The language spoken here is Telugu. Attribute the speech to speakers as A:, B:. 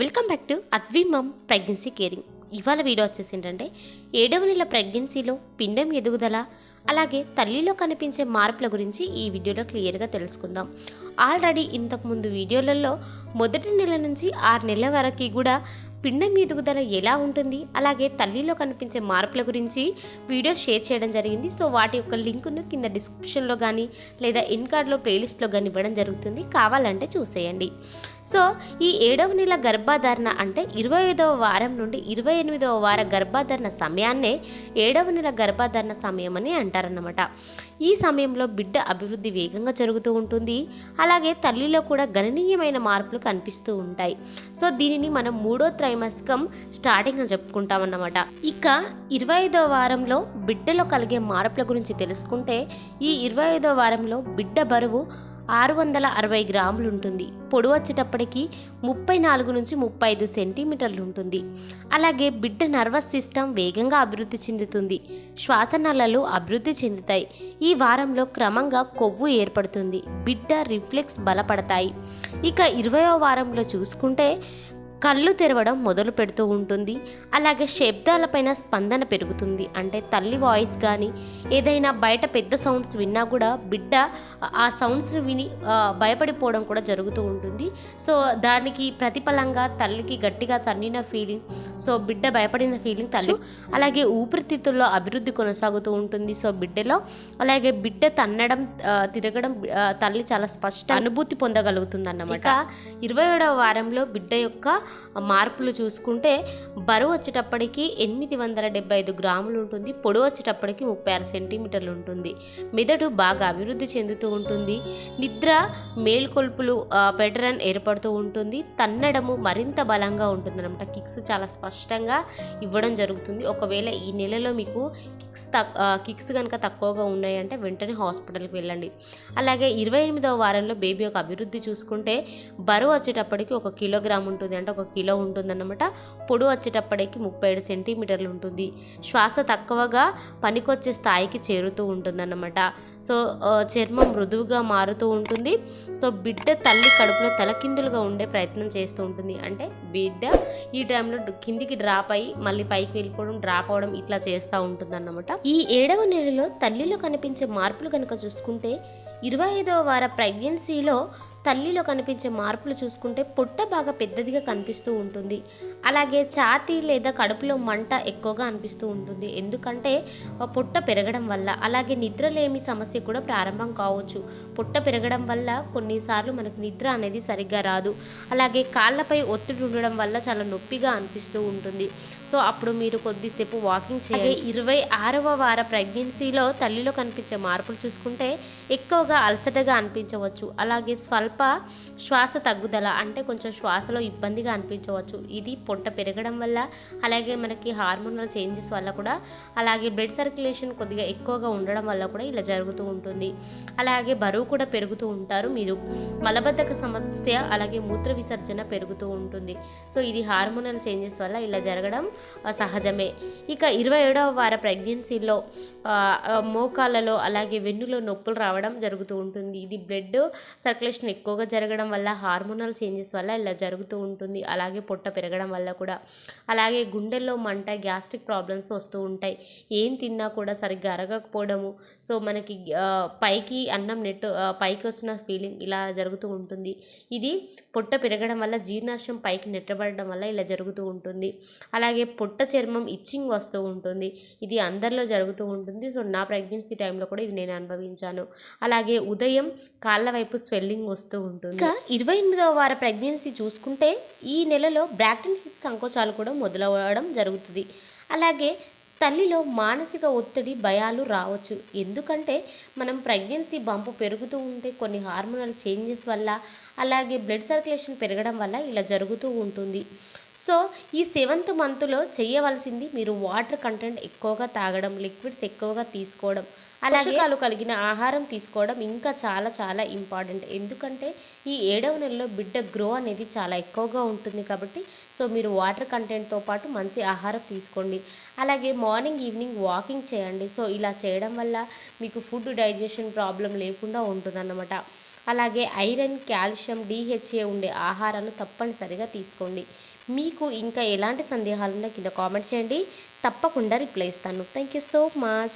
A: Welcome back to Advi mum pregnancy caring. ఇవాళ వీడియో వచ్చేసి ఏంటంటే ఏడవ నెల ప్రెగ్నెన్సీలో పిండం ఎదుగుదల అలాగే తల్లిలో కనిపించే మార్పుల గురించి ఈ వీడియోలో క్లియర్గా తెలుసుకుందాం. ఆల్రెడీ ఇంతకుముందు వీడియోలలో మొదటి నెల నుంచి ఆరు నెలల వరకు కూడా పిండం ఎదుగుదల ఎలా ఉంటుంది? అలాగే తల్లిలో కనిపించే మార్పుల గురించి వీడియోస్ షేర్ చేయడం జరిగింది. సో వాటి యొక్క లింకును కింద డిస్క్రిప్షన్లో కానీ లేదా ఇన్ కార్డ్లో ప్లేలిస్ట్లో కానీ ఇవ్వడం జరుగుతుంది. కావాలంటే చూసేయండి. సో ఈ ఏడవ నెల గర్భాధారణ అంటే ఇరవై ఐదవ వారం నుండి ఇరవై ఎనిమిదవ వార గర్భాధారణ సమయాన్నే ఏడవ నెల గర్భాధారణ సమయం అని అంటారన్నమాట. ఈ సమయంలో బిడ్డ అభివృద్ధి వేగంగా జరుగుతూ ఉంటుంది. అలాగే తల్లిలో కూడా గణనీయమైన మార్పులు కనిపిస్తూ ఉంటాయి. సో దీనిని మనం మూడో త్రైమాసికం స్టార్టింగ్ అని చెప్పుకుంటామన్నమాట. ఇక ఇరవై ఐదో వారంలో బిడ్డలో కలిగే మార్పుల గురించి తెలుసుకుంటే ఈ ఇరవై ఐదో వారంలో బిడ్డ బరువు ఆరు వందల అరవై గ్రాములు ఉంటుంది పొడవు వచ్చేటప్పటికి ముప్పై నాలుగు నుంచి ముప్పై ఐదు సెంటీమీటర్లు ఉంటుంది అలాగే బిడ్డ నర్వస్ సిస్టమ్ వేగంగా అభివృద్ధి చెందుతుంది. శ్వాసనాళాలు అభివృద్ధి చెందుతాయి. ఈ వారంలో క్రమంగా కొవ్వు ఏర్పడుతుంది. బిడ్డ రిఫ్లెక్స్ బలపడతాయి. ఇక ఇరవయో వారంలో చూసుకుంటే కళ్ళు తెరవడం మొదలు పెడుతూ ఉంటుంది. అలాగే శబ్దాలపైన స్పందన పెరుగుతుంది. అంటే తల్లి వాయిస్ కానీ ఏదైనా బయట పెద్ద సౌండ్స్ విన్నా కూడా బిడ్డ ఆ సౌండ్స్ని విని భయపడిపోవడం కూడా జరుగుతూ ఉంటుంది. సో దానికి ప్రతిఫలంగా తల్లికి గట్టిగా తన్నిన ఫీలింగ్ సో బిడ్డ భయపడిన ఫీలింగ్ తల్లి అలాగే ఊపిరితిత్తుల్లో అభివృద్ధి కొనసాగుతూ ఉంటుంది. సో బిడ్డలో అలాగే బిడ్డ తన్నడం తిరగడం తల్లి చాలా స్పష్ట అనుభూతి పొందగలుగుతుంది అన్నమాట ఇరవై ఏడవ వారంలో బిడ్డ యొక్క మార్పులు చూసుకుంటే బరువు వచ్చేటప్పటికి ఎనిమిది వందల డెబ్బై ఐదు గ్రాములు ఉంటుంది పొడవు వచ్చేటప్పటికి ముప్పై ఆరు సెంటీమీటర్లు ఉంటుంది. మెదడు బాగా అభివృద్ధి చెందుతూ ఉంటుంది. నిద్ర మేల్కొల్పులు పెటరన్ ఏర్పడుతూ ఉంటుంది. తన్నడము మరింత బలంగా ఉంటుందన్నమాట. కిక్స్ చాలా స్పష్టంగా ఇవ్వడం జరుగుతుంది. ఒకవేళ ఈ నెలలో మీకు కిక్స్ తక్ కిక్స్ కనుక తక్కువగా ఉన్నాయంటే వెంటనే హాస్పిటల్కి వెళ్ళండి. అలాగే ఇరవై ఎనిమిదవ వారంలో బేబీ యొక్క అభివృద్ధి చూసుకుంటే బరువు వచ్చేటప్పటికి ఒక కిలోగ్రామ్ ఉంటుంది. అంటే ఒక కిలో ఉంటుందన్నమాట. పొడు వచ్చేటప్పటికి ముప్పై ఏడు సెంటీమీటర్లు ఉంటుంది. శ్వాస తక్కువగా పనికొచ్చే స్థాయికి చేరుతూ ఉంటుందన్నమాట. సో చర్మం మృదువుగా మారుతూ ఉంటుంది. సో బిడ్డ తల్లి కడుపులో తలకిందులుగా ఉండే ప్రయత్నం చేస్తూ ఉంటుంది. అంటే బిడ్డ ఈ టైంలో కిందికి డ్రాప్ అయ్యి మళ్ళీ పైకి వెళ్ళిపోవడం డ్రాప్ అవడం ఇట్లా చేస్తూ ఉంటుంది ఈ ఏడవ నెలలో తల్లిలో కనిపించే మార్పులు కనుక చూసుకుంటే ఇరవై ఐదవ వార ప్రెగ్నెన్సీలో తల్లిలో కనిపించే మార్పులు చూసుకుంటే పొట్ట బాగా పెద్దదిగా కనిపిస్తూ ఉంటుంది. అలాగే ఛాతీ లేదా కడుపులో మంట ఎక్కువగా అనిపిస్తూ ఉంటుంది. ఎందుకంటే పొట్ట పెరగడం వల్ల. అలాగే నిద్రలేమి సమస్య కూడా ప్రారంభం కావచ్చు. పొట్ట పెరగడం వల్ల కొన్నిసార్లు మనకు నిద్ర అనేది సరిగ్గా రాదు. అలాగే కాళ్ళపై ఒత్తిడి ఉండడం వల్ల చాలా నొప్పిగా అనిపిస్తూ ఉంటుంది. సో అప్పుడు మీరు కొద్దిసేపు వాకింగ్ చేయాలి. ఇరవై ఆరవ వార ప్రెగ్నెన్సీలో తల్లిలో కనిపించే మార్పులు చూసుకుంటే ఎక్కువగా అలసటగా అనిపించవచ్చు. అలాగే స్వల్ప శ్వాస తగ్గుదల అంటే కొంచెం శ్వాసలో ఇబ్బందిగా అనిపించవచ్చు. ఇది పొట్ట పెరగడం వల్ల అలాగే మనకి హార్మోనల్ చేంజెస్ వల్ల కూడా అలాగే బ్లడ్ సర్క్యులేషన్ కొద్దిగా ఎక్కువగా ఉండడం వల్ల కూడా ఇలా జరుగుతూ ఉంటుంది. అలాగే బరువు కూడా పెరుగుతూ ఉంటారు మీరు. మలబద్ధక సమస్య అలాగే మూత్ర విసర్జన పెరుగుతూ ఉంటుంది. సో ఇది హార్మోనల్ చేంజెస్ వల్ల ఇలా జరగడం సహజమే. ఇక ఇరవై ఏడవ వార ప్రెగ్నెన్సీలో మోకాలలో అలాగే వెన్నులో నొప్పులు రావడం జరుగుతూ ఉంటుంది. ఇది బ్లడ్ సర్క్యులేషన్ ఎక్కువగా జరగడం వల్ల హార్మోనల్ చేంజెస్ వల్ల ఇలా జరుగుతూ ఉంటుంది. అలాగే పొట్ట పెరగడం వల్ల కూడా. అలాగే గుండెల్లో మంట గ్యాస్ట్రిక్ ప్రాబ్లమ్స్ వస్తూ ఉంటాయి. ఏం తిన్నా కూడా సరిగ్గా అరగకపోవడము. సో మనకి పైకి అన్నం నెట్ పైకి వచ్చిన ఫీలింగ్ ఇలా జరుగుతూ ఉంటుంది. ఇది పొట్ట పెరగడం వల్ల జీర్ణాశయం పైకి నెట్టబడడం వల్ల ఇలా జరుగుతూ ఉంటుంది. అలాగే పొట్ట చర్మం ఇచ్చింగ్ వస్తూ ఉంటుంది. ఇది అందరిలో జరుగుతూ ఉంటుంది. సో నా ప్రెగ్నెన్సీ టైంలో కూడా ఇది నేను అనుభవించాను. అలాగే ఉదయం కాళ్ళ వైపు స్వెల్లింగ్ వస్తూ ఉంటుంది. ఇంకా ఇరవై ఎనిమిదవ వార ప్రెగ్నెన్సీ చూసుకుంటే ఈ నెలలో బ్రాక్టిన్ సంకోచాలు కూడా మొదలవడం జరుగుతుంది. అలాగే తల్లిలో మానసిక ఒత్తిడి భయాలు రావచ్చు. ఎందుకంటే మనం ప్రెగ్నెన్సీ బంపు పెరుగుతూ ఉంటే కొన్ని హార్మోనల్ చేంజెస్ వల్ల అలాగే బ్లడ్ సర్క్యులేషన్ పెరగడం వల్ల ఇలా జరుగుతూ ఉంటుంది. సో ఈ సెవెంత్ మంత్లో చేయవలసింది మీరు వాటర్ కంటెంట్ ఎక్కువగా తాగడం లిక్విడ్స్ ఎక్కువగా తీసుకోవడం అలాగే కలిగిన ఆహారం తీసుకోవడం ఇంకా చాలా చాలా ఇంపార్టెంట్ ఎందుకంటే ఈ ఏడవ నెలలో బిడ్డ గ్రో అనేది చాలా ఎక్కువగా ఉంటుంది కాబట్టి సో మీరు వాటర్ కంటెంట్తో పాటు మంచి ఆహారం తీసుకోండి. అలాగే మార్నింగ్ ఈవినింగ్ వాకింగ్ చేయండి. సో ఇలా చేయడం వల్ల మీకు ఫుడ్ డైజెషన్ ప్రాబ్లం లేకుండా ఉంటుందన్నమాట. అలాగే ఐరన్ కాల్షియం డిహెచ్ఏ ఉండే ఆహారాలు తప్పనిసరిగా తీసుకోండి. మీకు ఇంకా ఎలాంటి సందేహాలు ఉన్నా కింద కామెంట్ చేయండి. తప్పకుండా రిప్లై ఇస్తాను. Thank you so much.